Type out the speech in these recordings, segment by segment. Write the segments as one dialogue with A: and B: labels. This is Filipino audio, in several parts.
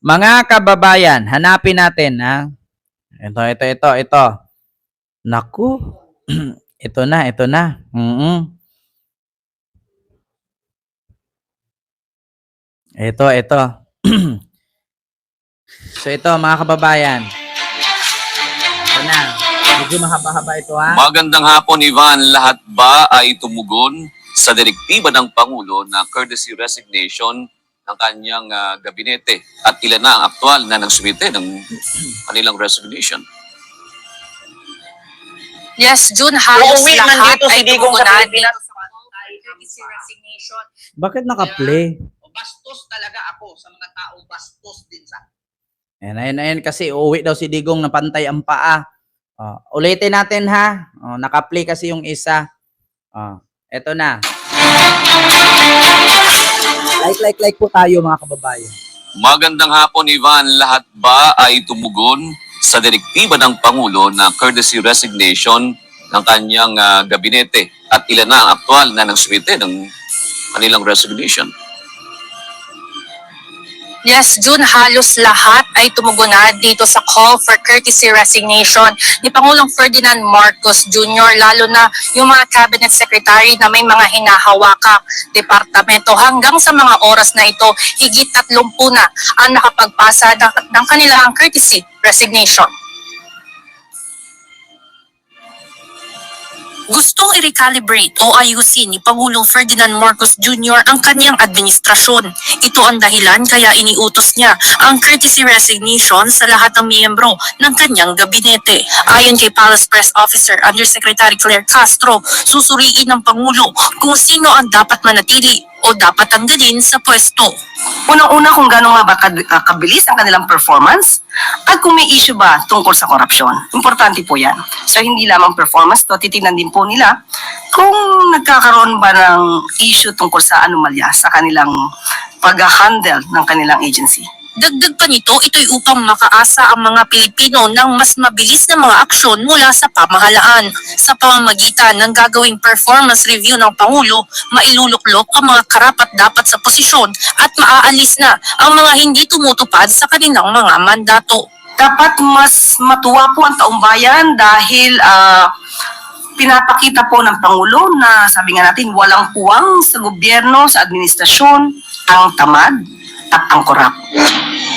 A: Mga kababayan, hanapin natin ha. Ito, ito, ito, ito. Naku. ito na, ito na. mm Ito, ito. so ito mga kababayan. Ito na. Medyo mahaba-haba ito ha.
B: Magandang hapon, Ivan. Lahat ba ay tumugon sa direktiba ng Pangulo na courtesy resignation ng kanyang ah, gabinete at ilan na ang aktual na nagsumite ng kanilang resignation?
C: Yes, June halos
D: Uuwi man
C: lahat
D: dito si
C: ay
D: Digong sa
C: tumugunan
D: Pilipinas.
C: resignation.
A: Bakit naka-play?
D: Bastos talaga ako sa mga tao, bastos din sa
A: Ayan, ayan, ayan. Kasi uuwi daw si Digong na pantay ang paa. Oh, ulitin natin ha. Oh, naka-play kasi yung isa. Oh, eto na. Like, like, like po tayo mga kababayan.
B: Magandang hapon, Ivan. Lahat ba ay tumugon sa direktiba ng Pangulo na courtesy resignation ng kanyang ah, gabinete at ilan na ang aktual na nagsumite ng kanilang resignation?
C: Yes, June halos lahat ay tumugunan dito sa call for courtesy resignation ni Pangulong Ferdinand Marcos Jr. lalo na yung mga cabinet secretary na may mga hinahawakang departamento hanggang sa mga oras na ito higit 30 na ang nakapagpasa ng, ng kanilang courtesy resignation. Gustong i-recalibrate o ayusin ni Pangulong Ferdinand Marcos Jr. ang kanyang administrasyon. Ito ang dahilan kaya iniutos niya ang courtesy resignation sa lahat ng miyembro ng kanyang gabinete. Ayon kay Palace Press Officer Undersecretary Claire Castro, susuriin ng Pangulo kung sino ang dapat manatili o dapat tanggalin sa pwesto.
D: Unang-una kung gano'n nga ba ah, kabilis ang kanilang performance at kung may issue ba tungkol sa korupsyon. Importante po yan. So hindi lamang performance to, titignan din po nila kung nagkakaroon ba ng issue tungkol sa anomalya sa kanilang pag-handle ng kanilang agency.
C: Dagdag pa nito, ito'y upang makaasa ang mga Pilipino ng mas mabilis na mga aksyon mula sa pamahalaan. Sa pamamagitan ng gagawing performance review ng Pangulo, mailuluklok ang mga karapat-dapat sa posisyon at maaalis na ang mga hindi tumutupad sa kanilang mga mandato.
D: dapat mas matuwa po ang taong bayan dahil ah, pinapakita po ng Pangulo na sabi nga natin walang puwang sa gobyerno, sa administrasyon, ang tamad at ang korap.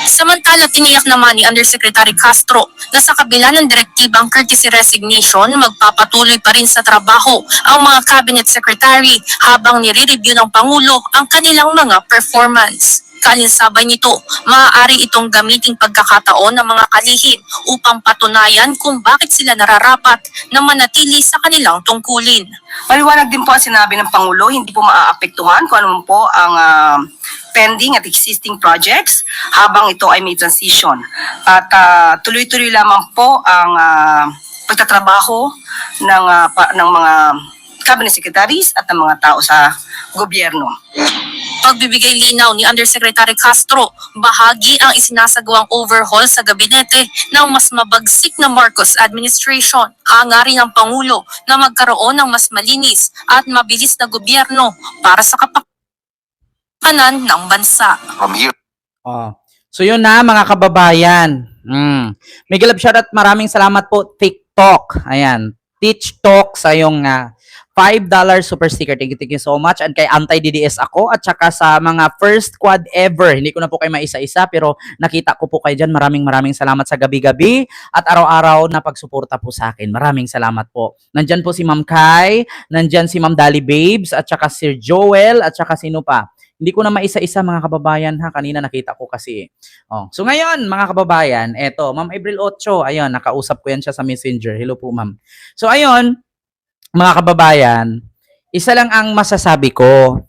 C: Samantala, tiniyak naman ni Undersecretary Castro na sa kabila ng direktibang courtesy resignation, magpapatuloy pa rin sa trabaho ang mga cabinet secretary habang nire-review ng Pangulo ang kanilang mga performance. Kalinsabay nito, maaari itong gamiting pagkakataon ng mga kalihim upang patunayan kung bakit sila nararapat na manatili sa kanilang tungkulin.
D: Maliwanag din po ang sinabi ng Pangulo, hindi po maaapektuhan kung ano po ang ah, pending at existing projects habang ito ay may transition. At ah, tuloy-tuloy lamang po ang ah, pagtatrabaho ng, ah, pa- ng mga cabinet secretaries at ng mga tao sa gobyerno.
C: Pagbibigay linaw ni Undersecretary Castro, bahagi ang isinasagawang overhaul sa gabinete ng mas mabagsik na Marcos administration. Hangarin ng Pangulo na magkaroon ng mas malinis at mabilis na gobyerno para sa kapakanan ng bansa.
B: From here,
A: Oh. So yun na mga kababayan. Mm. Miguel Absharat, maraming salamat po TikTok. Ayan. Teach Talk sa yung ah, $5 super sticker. Thank you, thank you so much. And kay Anti-DDS ako at saka sa mga first quad ever. Hindi ko na po kayo maisa-isa pero nakita ko po kayo dyan. Maraming maraming salamat sa gabi-gabi at araw-araw na pagsuporta po sa akin. Maraming salamat po. Nandyan po si Ma'am Kai, nandyan si Ma'am Dali Babes at saka Sir Joel at saka sino pa. Hindi ko na maisa-isa mga kababayan ha. Kanina nakita ko kasi. Oh. So ngayon mga kababayan, eto, Ma'am April 8, ayun, nakausap ko yan siya sa Messenger. Hello po ma'am. So ayun, mga kababayan, isa lang ang masasabi ko.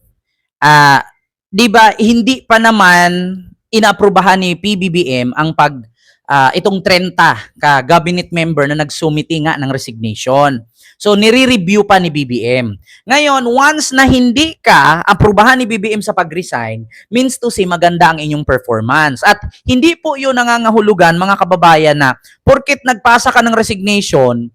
A: Ah, 'di ba hindi pa naman inaaprubahan ni PBBM ang pag ah, itong 30 ka cabinet member na nagsumiti nga ng resignation. So nire-review pa ni BBM. Ngayon, once na hindi ka aprubahan ni BBM sa pag-resign, means to say maganda ang inyong performance. At hindi po yun nangangahulugan mga kababayan na porket nagpasa ka ng resignation,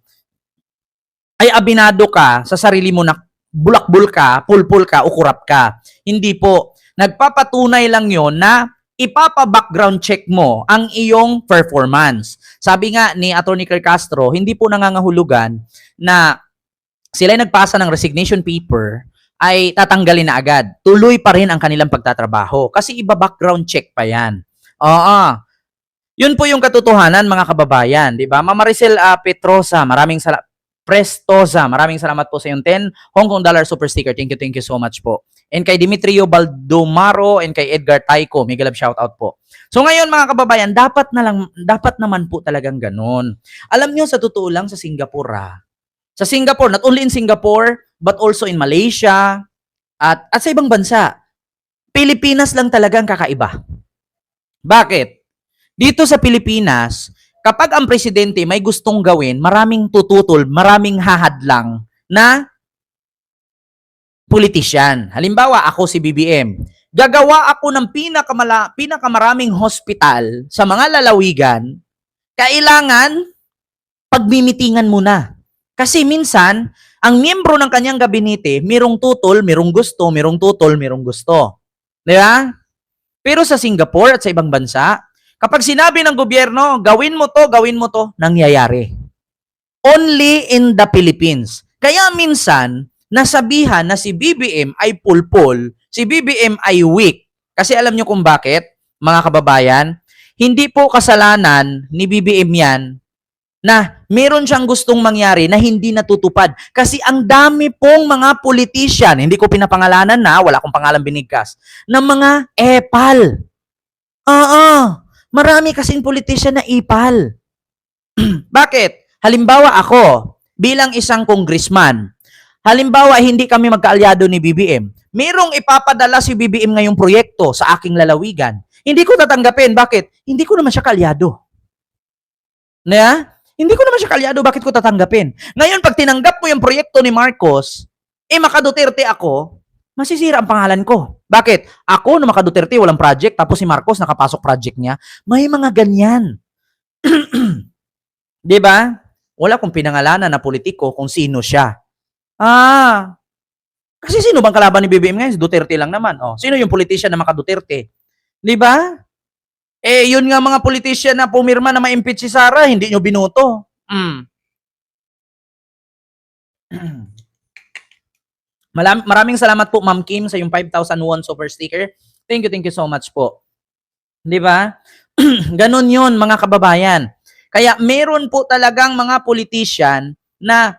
A: ay abinado ka sa sarili mo na bulakbul ka, pulpul ka, ukurap ka. Hindi po. Nagpapatunay lang yon na ipapa-background check mo ang iyong performance. Sabi nga ni Attorney Claire Castro, hindi po nangangahulugan na sila nagpasa ng resignation paper ay tatanggalin na agad. Tuloy pa rin ang kanilang pagtatrabaho kasi iba-background check pa yan. Oo. Yun po yung katotohanan mga kababayan, di ba? Mama Maricel ah, Petrosa, maraming salamat. Prestosa, maraming salamat po sa yung 10 Hong Kong dollar super sticker. Thank you, thank you so much po. And kay Dimitrio Baldomaro and kay Edgar Taiko, mega love shout out po. So ngayon mga kababayan, dapat na lang dapat naman po talagang ganun. Alam niyo sa totoo lang sa Singapore, ah, sa Singapore, not only in Singapore, but also in Malaysia at at sa ibang bansa. Pilipinas lang talagang kakaiba. Bakit? Dito sa Pilipinas, kapag ang presidente may gustong gawin, maraming tututol, maraming hahadlang na politician. Halimbawa, ako si BBM. Gagawa ako ng pinakamala, pinakamaraming hospital sa mga lalawigan. Kailangan pagmimitingan muna. Kasi minsan, ang miyembro ng kanyang gabinete, mirong tutol, mirong gusto, mirong tutol, mirong gusto. Di ba? Pero sa Singapore at sa ibang bansa, kapag sinabi ng gobyerno, gawin mo to, gawin mo to, nangyayari. Only in the Philippines. Kaya minsan, nasabihan na si BBM ay pulpul, si BBM ay weak. Kasi alam nyo kung bakit, mga kababayan, hindi po kasalanan ni BBM yan na meron siyang gustong mangyari na hindi natutupad. Kasi ang dami pong mga politician, hindi ko pinapangalanan na, wala akong pangalan binigkas, ng mga epal. Oo, marami kasing politician na ipal. Bakit? Halimbawa ako, bilang isang congressman, halimbawa hindi kami magkaalyado ni BBM, merong ipapadala si BBM ngayong proyekto sa aking lalawigan. Hindi ko tatanggapin. Bakit? Hindi ko naman siya kaalyado. Na? Hindi ko naman siya kalyado, bakit ko tatanggapin? Ngayon, pag tinanggap mo yung proyekto ni Marcos, eh makaduterte ako, masisira ang pangalan ko. Bakit? Ako na makaduterte, walang project, tapos si Marcos nakapasok project niya. May mga ganyan. 'Di ba? Wala kong pinangalanan na politiko kung sino siya. Ah, kasi sino bang kalaban ni BBM ngayon? Duterte lang naman. Oh, sino yung politician na makaduterte? 'Di ba? Eh, yun nga mga politician na pumirma na ma-impeach si Sara, hindi nyo binoto. Mm. Malam, maraming salamat po, Ma'am Kim, sa yung 5,000 won super sticker. Thank you, thank you so much po. Di ba? Ganon yun, mga kababayan. Kaya meron po talagang mga politician na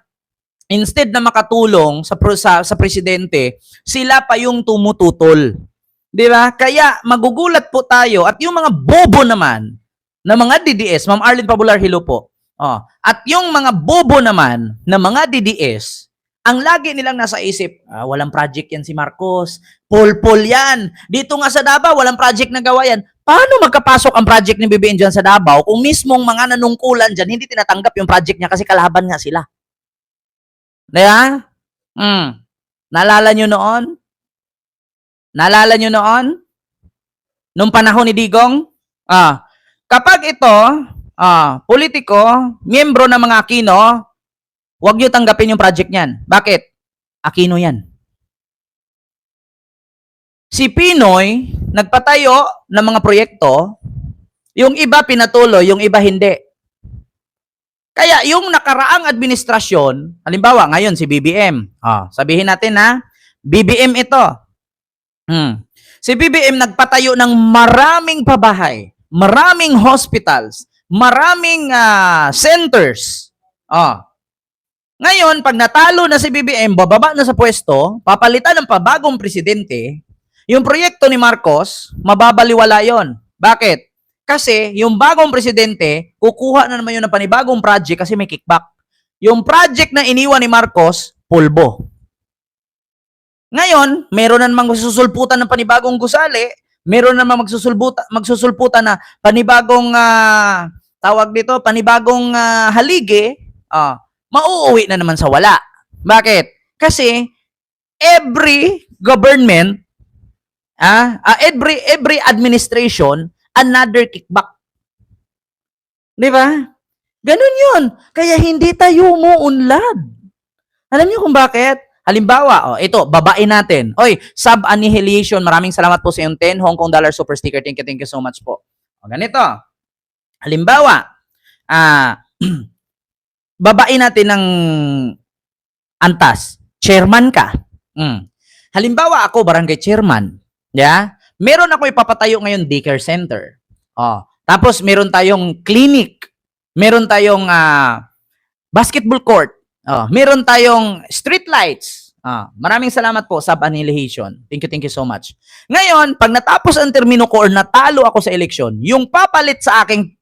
A: instead na makatulong sa, sa, sa presidente, sila pa yung tumututol. Di ba? Kaya magugulat po tayo at yung mga bobo naman na mga DDS, Ma'am Arlene Pabular Hilo po. Oh, at yung mga bobo naman na mga DDS, ang lagi nilang nasa isip, ah, walang project yan si Marcos, pol-pol yan. Dito nga sa Davao, walang project na gawa yan. Paano magkapasok ang project ni BBM dyan sa Davao kung mismong mga nanungkulan dyan, hindi tinatanggap yung project niya kasi kalaban nga sila? Diba? Hmm. Naalala nyo noon? Naalala nyo noon? Nung panahon ni Digong? Ah, kapag ito, ah, politiko, miyembro ng mga Aquino, huwag nyo tanggapin yung project niyan. Bakit? Aquino yan. Si Pinoy, nagpatayo ng mga proyekto, yung iba pinatuloy, yung iba hindi. Kaya yung nakaraang administrasyon, halimbawa ngayon si BBM, ah, sabihin natin na BBM ito. Hmm. Si BBM nagpatayo ng maraming pabahay, maraming hospitals, maraming ah, centers. Ah. Ngayon, pag natalo na si BBM, bababa na sa pwesto, papalitan ng pabagong presidente, yung proyekto ni Marcos, mababaliwala yon. Bakit? Kasi yung bagong presidente, kukuha na naman yun ng panibagong project kasi may kickback. Yung project na iniwan ni Marcos, pulbo. Ngayon, meron na namang magsusulputan ng panibagong gusali, meron na namang magsusulputan, na panibagong ah, tawag dito, panibagong ah, haligi, ah, mauuwi na naman sa wala. Bakit? Kasi every government, ah, ah, every every administration, another kickback. Di ba? Ganun yun. Kaya hindi tayo umuunlad. Alam niyo kung bakit? Halimbawa, oh, ito, babae natin. Oy, sub-annihilation. Maraming salamat po sa yung 10 Hong Kong dollar super sticker. Thank you, thank you so much po. O, ganito. Halimbawa, ah, babae natin ng antas. Chairman ka. Mm. Halimbawa, ako, barangay chairman. Yeah? Meron ako ipapatayo ngayon daycare center. Oh. Tapos, meron tayong clinic. Meron tayong ah, basketball court. Oh, meron tayong street lights. Ah, maraming salamat po sa annihilation. Thank you, thank you so much. Ngayon, pag natapos ang termino ko or natalo ako sa eleksyon, yung papalit sa aking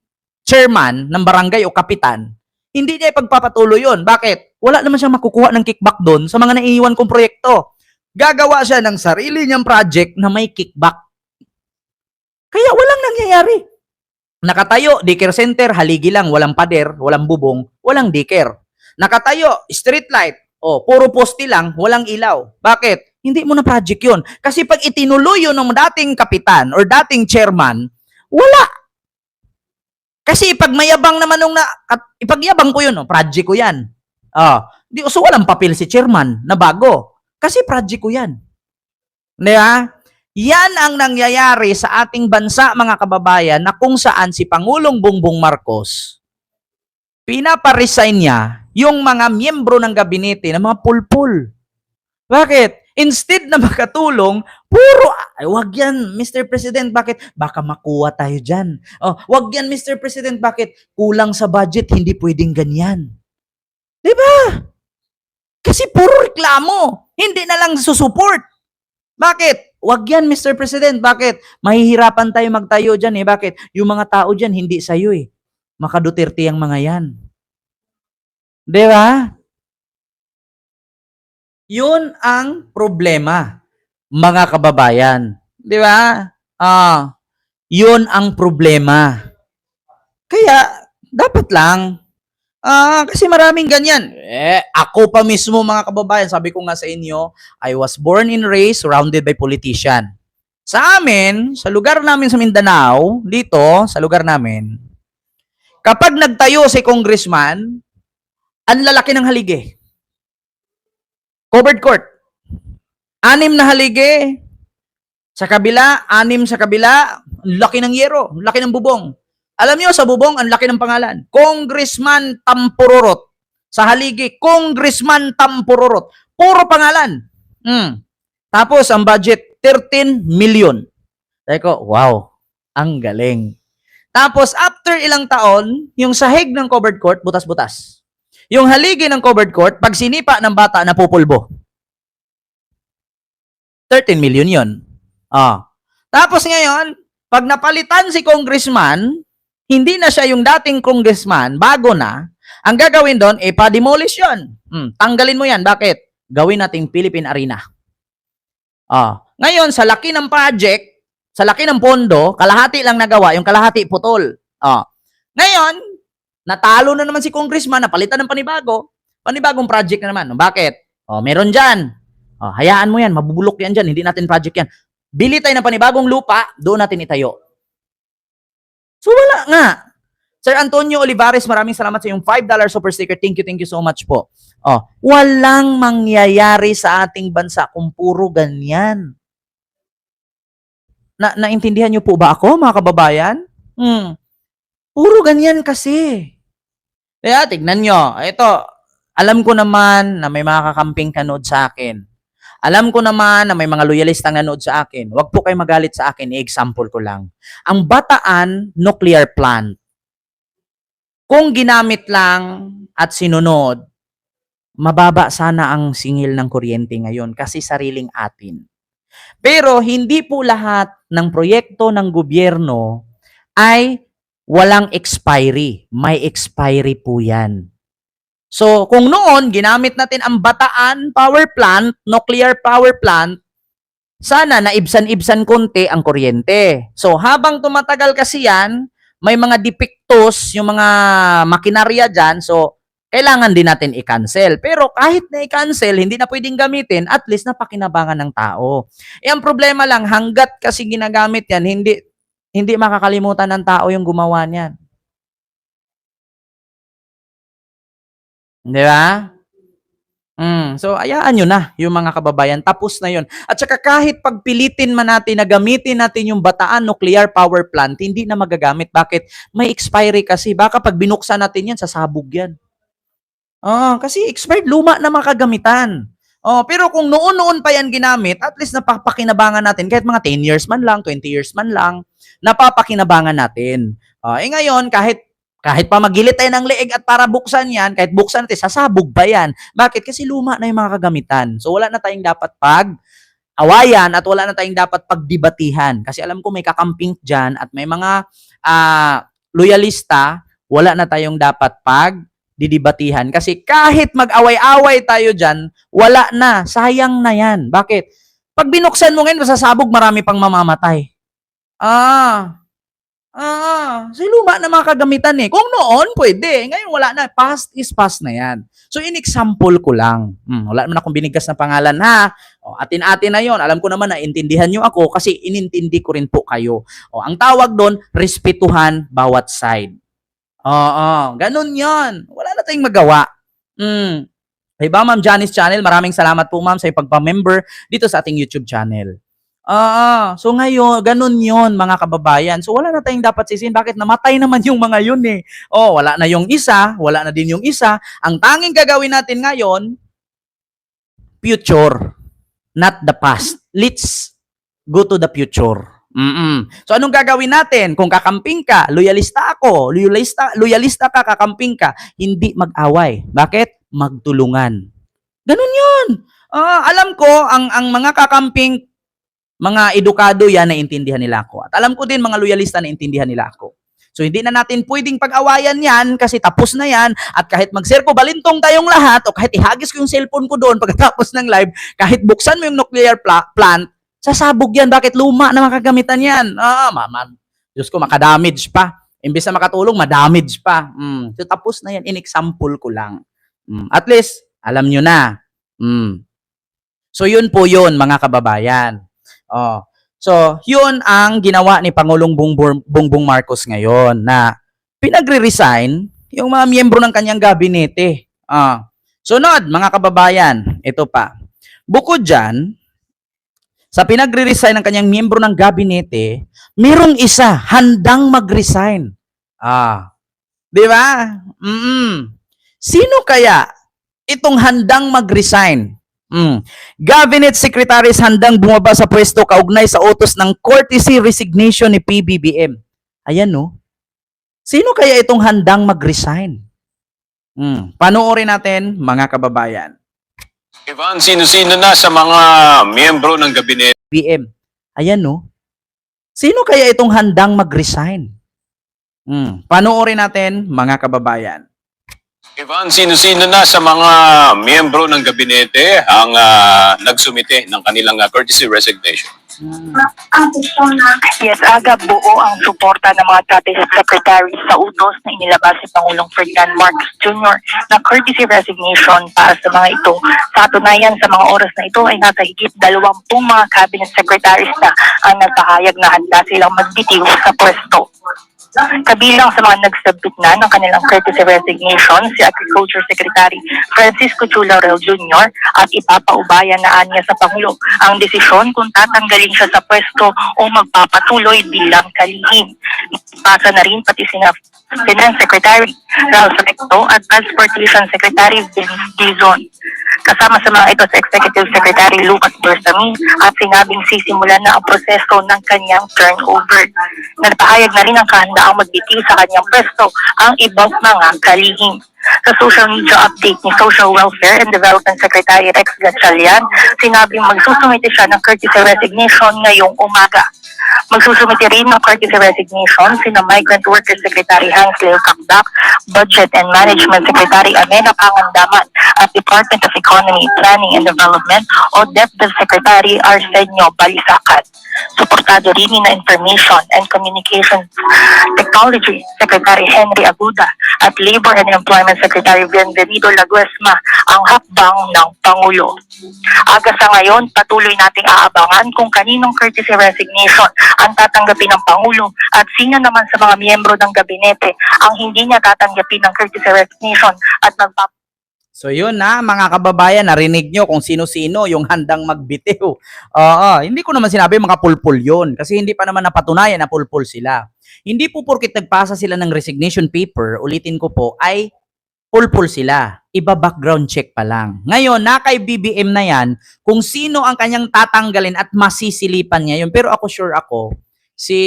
A: chairman ng barangay o kapitan, hindi niya ipagpapatuloy yun. Bakit? Wala naman siyang makukuha ng kickback doon sa mga naiiwan kong proyekto. Gagawa siya ng sarili niyang project na may kickback. Kaya walang nangyayari. Nakatayo, daycare center, haligi lang, walang pader, walang bubong, walang daycare. Nakatayo, street light, oh, puro poste lang, walang ilaw. Bakit? Hindi mo na project yun. Kasi pag itinuloy yun ng dating kapitan or dating chairman, wala. Kasi pag mayabang naman nung na, at, ipagyabang ko yun, oh, project ko yan. Ah, di, so walang papel si chairman na bago. Kasi project ko yan. Di? Yan ang nangyayari sa ating bansa, mga kababayan, na kung saan si Pangulong Bongbong Marcos, pinaparesign niya yung mga miyembro ng gabinete na mga pulpul. Bakit? Instead na makatulong, puro, ay, wag yan, Mr. President, bakit? Baka makuha tayo dyan. Oh, wag yan, Mr. President, bakit? Kulang sa budget, hindi pwedeng ganyan. Di ba? Kasi puro reklamo, hindi na lang susuport. Bakit? Wag yan, Mr. President. Bakit? Mahihirapan tayo magtayo dyan eh. Bakit? Yung mga tao dyan, hindi sa'yo eh. Maka Duterte ang mga yan. Di ba? Yun ang problema, mga kababayan. Di ba? Ah, yun ang problema. Kaya, dapat lang, ah, kasi maraming ganyan. Eh, ako pa mismo, mga kababayan, sabi ko nga sa inyo, I was born and raised surrounded by politician. Sa amin, sa lugar namin sa Mindanao, dito, sa lugar namin, kapag nagtayo si congressman, ang lalaki ng haligi. Covered court. Anim na haligi. Sa kabila, anim sa kabila, laki ng yero, laki ng bubong. Alam niyo sa bubong, ang laki ng pangalan. Congressman Tampururot. Sa haligi, Congressman Tampururot. Puro pangalan. Hmm. Tapos, ang budget, 13 million. Sabi ko, wow, ang galing. Tapos, after ilang taon, yung sahig ng covered court, butas-butas. Yung haligi ng covered court, pag sinipa ng bata, napupulbo. 13 million yon. Ah. Tapos ngayon, pag napalitan si congressman, hindi na siya yung dating congressman, bago na, ang gagawin doon, eh, pa-demolish yun. Hmm, tanggalin mo yan. Bakit? Gawin nating Philippine Arena. Ah. Ngayon, sa laki ng project, sa laki ng pondo, kalahati lang nagawa, yung kalahati putol. Ah. Ngayon, natalo na naman si congressman, napalitan ng panibago, panibagong project na naman. Bakit? Oh, meron dyan. Oh, hayaan mo yan, mabubulok yan dyan, hindi natin project yan. Bili tayo ng panibagong lupa, doon natin itayo. So wala nga. Sir Antonio Olivares, maraming salamat sa yung $5 super sticker. Thank you, thank you so much po. Oh, walang mangyayari sa ating bansa kung puro ganyan. Na naintindihan niyo po ba ako, mga kababayan? Hmm. Puro ganyan kasi. Kaya tignan nyo, ito, alam ko naman na may mga kakamping kanood sa akin. Alam ko naman na may mga loyalistang nanood sa akin. Huwag po kayo magalit sa akin, i-example ko lang. Ang Bataan Nuclear Plant, kung ginamit lang at sinunod, mababa sana ang singil ng kuryente ngayon kasi sariling atin. Pero hindi po lahat ng proyekto ng gobyerno ay walang expiry. May expiry po yan. So, kung noon, ginamit natin ang Bataan Power Plant, nuclear power plant, sana naibsan-ibsan konti ang kuryente. So, habang tumatagal kasi yan, may mga defectos, yung mga makinarya dyan, so, kailangan din natin i-cancel. Pero kahit na i-cancel, hindi na pwedeng gamitin, at least napakinabangan ng tao. Eh, ang problema lang, hanggat kasi ginagamit yan, hindi, hindi makakalimutan ng tao yung gumawa niyan. Di ba? Mm, so ayaan nyo na yung mga kababayan. Tapos na yun. At saka kahit pagpilitin man natin na gamitin natin yung Bataan Nuclear Power Plant, hindi na magagamit. Bakit? May expiry kasi. Baka pag binuksan natin yan, sasabog yan. Ah, kasi expired luma na makagamitan. Oh, pero kung noon-noon pa yan ginamit, at least napapakinabangan natin kahit mga 10 years man lang, 20 years man lang, napapakinabangan natin. Ah, eh ngayon kahit kahit pa magilit tayo ng leeg at para buksan yan, kahit buksan natin, sasabog ba yan? Bakit? Kasi luma na yung mga kagamitan. So wala na tayong dapat pag awayan at wala na tayong dapat pagdibatihan. Kasi alam ko may kakamping dyan at may mga ah, loyalista, wala na tayong dapat pag didibatihan. Kasi kahit mag-away-away tayo dyan, wala na. Sayang na yan. Bakit? Pag binuksan mo ngayon, masasabog, marami pang mamamatay. Ah, Ah, si luma na mga kagamitan eh. Kung noon, pwede. Ngayon, wala na. Past is past na yan. So, in-example ko lang. Hmm, wala naman akong binigkas na pangalan, ha? O, atin-atin na yon. Alam ko naman na intindihan nyo ako kasi inintindi ko rin po kayo. O, ang tawag doon, respetuhan bawat side. Oo, ganun yon. Wala na tayong magawa. Hmm. Diba, Ma'am Janice Channel, maraming salamat po, Ma'am, sa pagpa-member dito sa ating YouTube channel. Ah, so ngayon, ganun yon mga kababayan. So wala na tayong dapat sisihin. Bakit namatay naman yung mga yun eh? Oh, wala na yung isa, wala na din yung isa. Ang tanging gagawin natin ngayon, future, not the past. Let's go to the future. Mm So anong gagawin natin? Kung kakamping ka, loyalista ako, loyalista, loyalista ka, kakamping ka, hindi mag-away. Bakit? Magtulungan. Ganun yun. Ah, alam ko, ang, ang mga kakamping, mga edukado yan, naintindihan nila ako. At alam ko din, mga loyalista, naintindihan nila ako. So, hindi na natin pwedeng pag-awayan yan kasi tapos na yan. At kahit mag-serko balintong tayong lahat o kahit ihagis ko yung cellphone ko doon pagkatapos ng live, kahit buksan mo yung nuclear pla- plant, sasabog yan. Bakit luma na makagamitan yan? Ah, mama. Diyos ko, makadamage pa. Imbes na makatulong, madamage pa. Mm. So, tapos na yan. In-example ko lang. Mm. At least, alam nyo na. Mm. So, yun po yun, mga kababayan. Oh. So, yun ang ginawa ni Pangulong Bongbong, Marcos ngayon na pinagre-resign yung mga miyembro ng kanyang gabinete. Ah. Sunod, mga kababayan, ito pa. Bukod dyan, sa pinagre-resign ng kanyang miyembro ng gabinete, merong isa handang mag-resign. Ah. 'Di ba? Mm. Sino kaya itong handang mag-resign? Mm. Cabinet secretaries handang bumaba sa pwesto kaugnay sa utos ng courtesy resignation ni PBBM. Ayan no. Sino kaya itong handang mag-resign? Mm. Panoorin natin mga kababayan.
B: Ivan, sino-sino na sa mga miyembro ng gabinete
A: BM. Ayan no. Sino kaya itong handang mag-resign? Mm. Panoorin natin mga kababayan.
B: Ivan, sino-sino na sa mga miyembro ng gabinete ang ah, nagsumite ng kanilang ah, courtesy resignation?
E: Yes, aga buo ang suporta ng mga cabinet secretaries sa utos na inilabas ni Pangulong Ferdinand Marcos Jr. na courtesy resignation para sa mga ito. Sa katunayan, sa mga oras na ito ay nasa higit dalawampung mga cabinet secretaries na ang nagpahayag na handa silang magbitiw sa pwesto. Kabilang sa mga nagsubmit na ng kanilang courtesy resignation, si Agriculture Secretary Francisco Chularel Jr. at ipapaubaya na anya sa Pangulo ang desisyon kung tatanggalin siya sa pwesto o magpapatuloy bilang kalihim. Pasa na rin pati sina Finance Secretary Ralph Recto at Transportation Secretary Vince Dizon. Kasama sa mga ito sa Executive Secretary Lucas Bersami at sinabing sisimulan na ang proseso ng kanyang turnover. Nagpahayag na rin ang kahandaang magbitiw sa kanyang pwesto ang ibang mga kalihim. Sa social media update ni Social Welfare and Development Secretary Rex Gatchalian, sinabing magsusumite siya ng courtesy resignation ngayong umaga. Magsusumite rin ng courtesy resignation sina Migrant Workers Secretary Hans Leo Kakdak, Budget and Management Secretary Amena Pangandaman at Department of Economy, Planning and Development o DepDev Secretary Arsenio Balisacan. Suportado rin ni na Information and Communications Technology Secretary Henry Aguda at Labor and Employment Secretary Bienvenido Laguesma ang hakbang ng Pangulo. Aga sa ngayon, patuloy nating aabangan kung kaninong courtesy resignation ang tatanggapin ng Pangulo at sino naman sa mga miyembro ng gabinete ang hindi niya tatanggapin ng courtesy resignation at magpap
A: So yun na, mga kababayan, narinig nyo kung sino-sino yung handang magbitiw. Oo, hindi ko naman sinabi mga pulpul yun kasi hindi pa naman napatunayan na pulpul sila. Hindi po porkit nagpasa sila ng resignation paper, ulitin ko po, ay pulpul sila. Iba background check pa lang. Ngayon, na kay BBM na yan, kung sino ang kanyang tatanggalin at masisilipan niya yun. Pero ako sure ako, si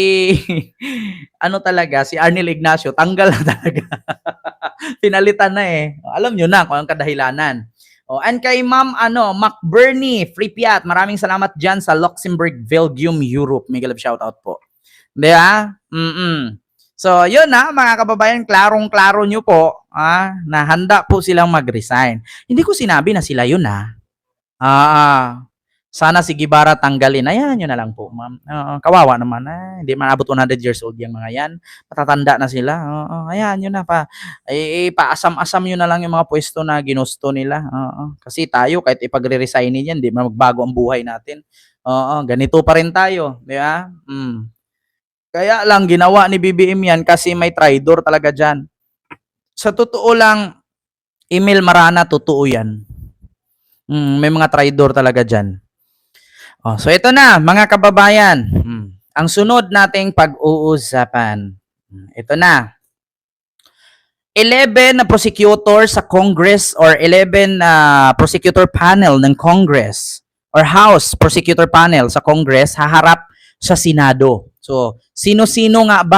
A: ano talaga, si Arnel Ignacio, tanggal na talaga. Pinalitan na eh. Alam nyo na kung ang kadahilanan. Oh, and kay Ma'am ano, McBurney, Free Piat, maraming salamat dyan sa Luxembourg, Belgium, Europe. May galap shoutout po. Di ba? Mm So, yun na, mga kababayan, klarong-klaro nyo po ah, na handa po silang mag-resign. Hindi ko sinabi na sila yun ah. Ah, sana si Gibara tanggalin. Ayan, yun na lang po, ma'am. Oo, kawawa naman. Ah, hindi man abot 100 years old yung mga yan. Matatanda na sila. Oo, ayan, yun na pa. Eh, eh, paasam-asam yun na lang yung mga pwesto na ginusto nila. Oo, kasi tayo, kahit ipagre-resignin yan, di man magbago ang buhay natin. Oo, ganito pa rin tayo. Di ba? Mm. Kaya lang, ginawa ni BBM yan kasi may traitor talaga dyan. Sa totoo lang, Emil Marana, totoo yan. Mm, may mga traitor talaga dyan. Oh, so ito na, mga kababayan. Mm, ang sunod nating pag-uusapan. Mm, Ito na. 11 na prosecutor sa Congress or 11 na prosecutor panel ng Congress or House prosecutor panel sa Congress haharap sa Senado. So, sino-sino nga ba